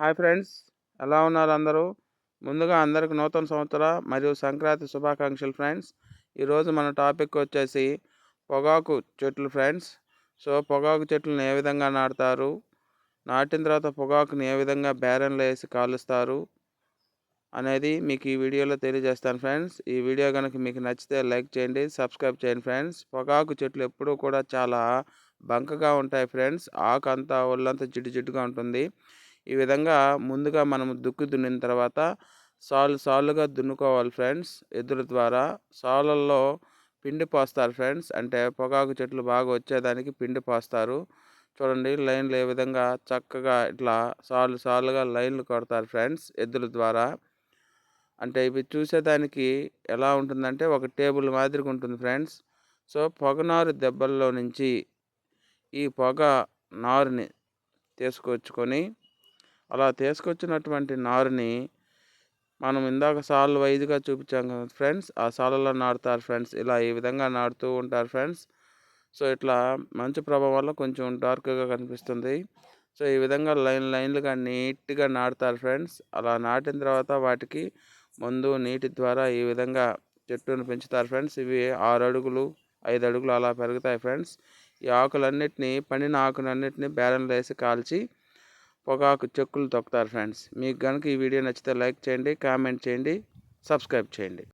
Hi friends ఎలా ఉన్నారు అందరూ? ముందుగా అందరికి నూతన సంవత్సర మరియు సంక్రాంతి శుభాకాంక్షలు ఫ్రెండ్స్. ఈరోజు మన టాపిక్ వచ్చేసి పొగాకు చెట్లు ఫ్రెండ్స్. సో పొగాకు చెట్లను ఏ విధంగా నాటుతారు? నాటిన తర్వాత పొగాకుని ఏ విధంగా బేరన్లు వేసి కాలుస్తారు? అనేది మీకు ఈ వీడియోలో తెలియజేస్తాను ఫ్రెండ్స్. ఈ వీడియో కనుక మీకు నచ్చితే లైక్ చేయండి సబ్స్క్రైబ్ చేయండి ఫ్రెండ్స్. పొగాకు చెట్లు ఎప్పుడూ కూడా చాలా బంకగా ఉంటాయి ఫ్రెండ్స్. ఆకు అంతా ఒళ్ళంతా జిడ్డు జిడ్డుగా ఉంటుంది. ఈ విధంగా ముందుగా మనం దుక్కి దున్నిన తర్వాత సాలు సాలుగా దున్నుకోవాలి ఫ్రెండ్స్. ఎద్దుల ద్వారా సాలల్లో పిండి పోస్తారు ఫ్రెండ్స్. అంటే పొగాకు చెట్లు బాగా వచ్చేదానికి పిండి పోస్తారు. చూడండి లైన్లు ఏ విధంగా చక్కగా ఇట్లా సాలు సాలుగా లైన్లు కొడతారు ఫ్రెండ్స్ ఎద్దుల ద్వారా. అంటే ఇవి చూసేదానికి ఎలా ఉంటుందంటే ఒక టేబుల్ మాదిరిగా ఉంటుంది ఫ్రెండ్స్. సో పొగనారు దెబ్బల్లో నుంచి ఈ పొగ నారుని తీసుకొచ్చుకొని అలా తీసుకొచ్చినటువంటి నారుని మనం ఇందాక సార్లు వైదుగా చూపించాం కదా ఫ్రెండ్స్ ఆ సాలలో నాటుతారు ఫ్రెండ్స్ ఇలా ఈ విధంగా నాటుతూ ఉంటారు ఫ్రెండ్స్. సో ఇట్లా మంచు ప్రభావం వల్ల కొంచెం డార్క్గా కనిపిస్తుంది. సో ఈ విధంగా లైన్ లైన్లుగా నీట్గా నాటుతారు ఫ్రెండ్స్. అలా నాటిన తర్వాత వాటికి మందు నీటి ద్వారా ఈ విధంగా చెట్టును పెంచుతారు ఫ్రెండ్స్. ఇవి ఆరు అడుగులు ఐదు అడుగులు అలా పెరుగుతాయి ఫ్రెండ్స్. ఈ ఆకులన్నిటిని పండిన ఆకులన్నిటిని బేరంలో వేసి కాల్చి పొగాకు చెక్కులు తొక్కుతారు ఫ్రెండ్స్. మీకు కనుక ఈ వీడియో నచ్చితే లైక్ చేయండి కామెంట్ చేయండి సబ్స్క్రైబ్ చేయండి.